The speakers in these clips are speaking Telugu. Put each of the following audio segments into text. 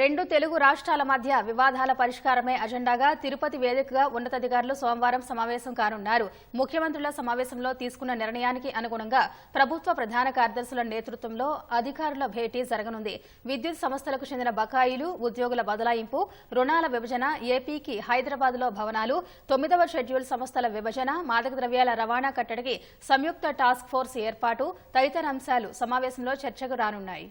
రెండు తెలుగు రాష్ట్రాల మధ్య వివాదాల పరిష్కారమే అజెండాగా తిరుపతి వేదికగా ఉన్నతాధికారులు సోమవారం సమావేశం కానున్నారు. ముఖ్యమంత్రుల సమావేశంలో తీసుకున్న నిర్ణయానికి అనుగుణంగా ప్రభుత్వ ప్రధాన కార్యదర్శుల నేతృత్వంలో అధికారుల భేటీ జరగనుంది. విద్యుత్ సంస్థలకు చెందిన బకాయిలు ఉద్యోగుల బదలాయింపు రుణాల విభజన ఏపీకి హైదరాబాద్లో భవనాలు తొమ్మిదవ షెడ్యూల్ సంస్థల విభజన మాదక ద్రవ్యాల రవాణా కట్టడికి సంయుక్త టాస్క్ ఫోర్స్ ఏర్పాటు తదితర అంశాలు సమావేశంలో చర్చకు రానున్నాయి.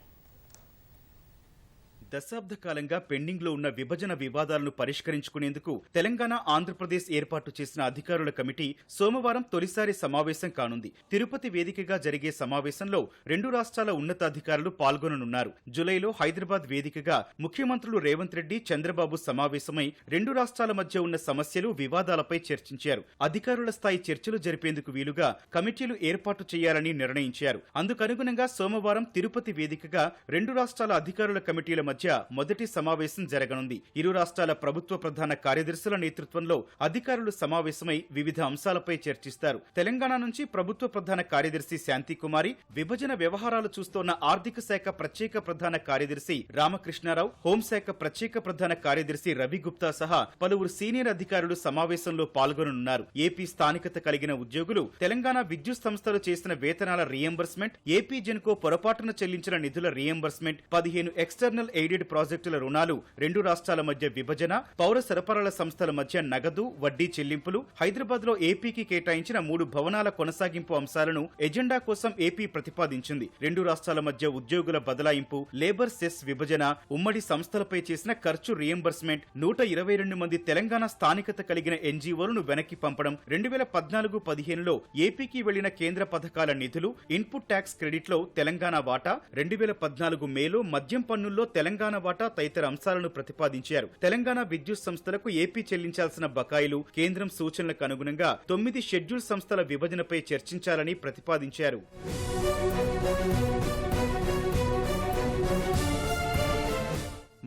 దశాబ్ద కాలంగా పెండింగ్లో ఉన్న విభజన వివాదాలను పరిష్కరించుకునేందుకు తెలంగాణ ఆంధ్రప్రదేశ్ ఏర్పాటు చేసిన అధికారుల కమిటీ సోమవారం తొలిసారి సమావేశం కానుంది. తిరుపతి వేదికగా జరిగే సమావేశంలో రెండు రాష్ట్రాల ఉన్నతాధికారులు పాల్గొననున్నారు. జులైలో హైదరాబాద్ వేదికగా ముఖ్యమంత్రులు రేవంత్ రెడ్డి చంద్రబాబు సమావేశమై రెండు రాష్ట్రాల మధ్య ఉన్న సమస్యలు వివాదాలపై చర్చించారు. అధికారుల స్థాయి చర్చలు జరిపేందుకు వీలుగా కమిటీలు ఏర్పాటు చేయాలని నిర్ణయించారు. అందుకనుగుణంగా సోమవారం తిరుపతి వేదికగా రెండు రాష్ట్రాల అధికారుల కమిటీల మధ్య మొదటి సమావేశం జరగనుంది. ఇరు రాష్ట్రాల ప్రభుత్వ ప్రధాన కార్యదర్శుల నేతృత్వంలో అధికారులు సమావేశమై వివిధ అంశాలపై చర్చిస్తారు. తెలంగాణ నుంచి ప్రభుత్వ ప్రధాన కార్యదర్శి శాంతి కుమారి విభజన వ్యవహారాలు చూస్తోన్న ఆర్థిక శాఖ ప్రత్యేక ప్రధాన కార్యదర్శి రామకృష్ణారావు హోంశాఖ ప్రత్యేక ప్రధాన కార్యదర్శి రవి గుప్తా సహా పలువురు సీనియర్ అధికారులు సమావేశంలో పాల్గొనున్నారు ఏపీ స్థానికత కలిగిన ఉద్యోగులు తెలంగాణ విద్యుత్ సంస్థలు చేసిన వేతనాల రియంబర్స్మెంట్ ఏపీ జెన్కో పొరపాటున చెల్లించిన నిధుల రియంబర్స్మెంట్ పదిహేను ఎక్స్టర్నల్ ఎయిడ్ ఎయిడెడ్ ప్రాజెక్టుల రుణాలు రెండు రాష్ట్రాల మధ్య విభజన పౌర సరఫరాల సంస్థల మధ్య నగదు వడ్డీ చెల్లింపులు హైదరాబాద్లో ఏపీకి కేటాయించిన మూడు భవనాల కొనసాగింపు అంశాలను ఎజెండా కోసం ఏపీ ప్రతిపాదించింది. రెండు రాష్ట్రాల మధ్య ఉద్యోగుల బదలాయింపు లేబర్ సెస్ విభజన ఉమ్మడి సంస్థలపై చేసిన ఖర్చు రియంబర్స్మెంట్ నూట ఇరవై రెండు మంది తెలంగాణ స్థానికత కలిగిన ఎన్జీఓలను వెనక్కి పంపడం రెండు వేల పద్నాలుగు పదిహేనులో ఏపీకి వెళ్ళిన కేంద్ర పథకాల నిధులు ఇన్పుట్ ట్యాక్స్ క్రెడిట్లో తెలంగాణ వాటా రెండు వేల పద్నాలుగు మేలో మద్యం పన్నుల్లో తెలంగాణ వాటా తదితర అంశాలను ప్రతిపాదించారు. తెలంగాణ విద్యుత్ సంస్థలకు ఏపీ చెల్లించాల్సిన బకాయిలు కేంద్రం సూచనలకు అనుగుణంగా తొమ్మిది షెడ్యూల్ సంస్థల విభజనపై చర్చించాలని ప్రతిపాదించారు.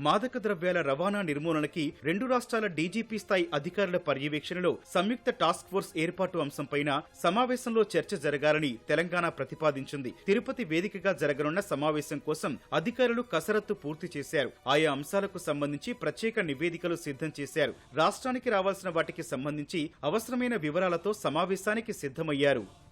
మాదక ద్రవ్యాల రవాణా నిర్మూలనకి రెండు రాష్ట్రాల డీజీపీ స్థాయి అధికారుల పర్యవేక్షణలో సంయుక్త టాస్క్ ఫోర్స్ ఏర్పాటు అంశంపైన సమావేశంలో చర్చ జరగాలని తెలంగాణ ప్రతిపాదించింది. తిరుపతి వేదికగా జరగనున్న సమావేశం కోసం అధికారులు కసరత్తు పూర్తి చేశారు. ఆయా అంశాలకు సంబంధించి ప్రత్యేక నివేదికలు సిద్ధం చేశారు. రాష్ట్రానికి రావాల్సిన వాటికి సంబంధించి అవసరమైన వివరాలతో సమావేశానికి సిద్ధమయ్యారు.